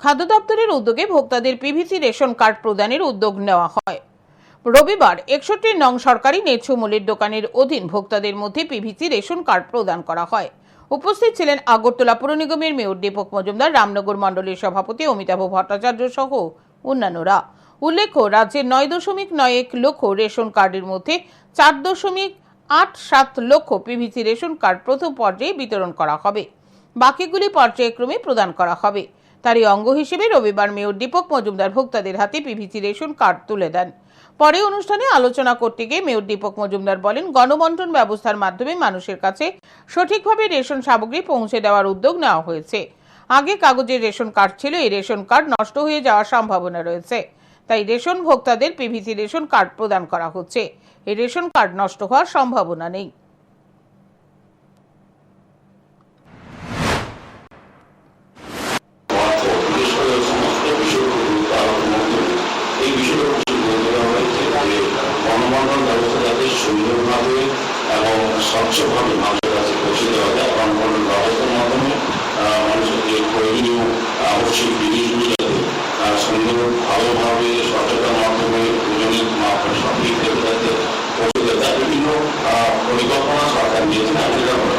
খাদ্য দপ্তরের উদ্যোগে ভোক্তাদের পিভিসি রেশন কার্ড প্রদানের উদ্যোগ নেওয়া হয়। রবিবার একষট্টি নং সরকারি মূল্যের দোকানের অধীন ভোক্তাদের মধ্যে পিভিসি রেশন কার্ড প্রদান করা হয়। উপস্থিত ছিলেন আগরতলা পুর নিগমের মেয়র দীপক মজুমদার, রামনগর মণ্ডলের সভাপতি অমিতাভ ভট্টাচার্য সহ অন্যান্যরা। উল্লেখ্য রাজ্যের নয় দশমিক নয় এক লক্ষ রেশন কার্ডের মধ্যে চার দশমিক আট সাত লক্ষ পিভিসি রেশন কার্ড প্রথম পর্যায়ে বিতরণ করা হবে। বাকিগুলি পর্যায়ক্রমে প্রদান করা হবে। তারই অঙ্গ হিসেবে রবিবার মেয়র দীপক মজুমদার ভোক্তাদের হাতে পিভিসি রেশন কার্ড তুলে দেন। পরে অনুষ্ঠানে আলোচনা করতে গিয়ে মেয়র দীপক মজুমদার বলেন, গণবন্টন ব্যবস্থার মাধ্যমে মানুষের কাছে সঠিকভাবে রেশন সামগ্রী পৌঁছে দেওয়ার উদ্যোগ নেওয়া হয়েছে। আগে কাগজের রেশন কার্ড ছিল, এই রেশন কার্ড নষ্ট হয়ে যাওয়ার সম্ভাবনা রয়েছে। তাই রেশন ভোক্তাদের পিভিসি রেশন কার্ড প্রদান করা হচ্ছে। এই রেশন কার্ড নষ্ট হওয়ার সম্ভাবনা নেই। সুন্দরভাবে এবং স্বচ্ছভাবে মানুষের কাছে পৌঁছে দেওয়া যায়। গণবন্ধন ব্যবস্থার মাধ্যমে মানুষকে প্রয়োজনীয় আবশ্যিক জিনিসগুলি যাতে সুন্দর ভালোভাবে সচেতন মাধ্যমে প্রয়োজনীয় মাধ্যমে সঠিক পৌঁছে দেওয়া যায়। বিভিন্ন পরিকল্পনা আহ, পরিকল্পনা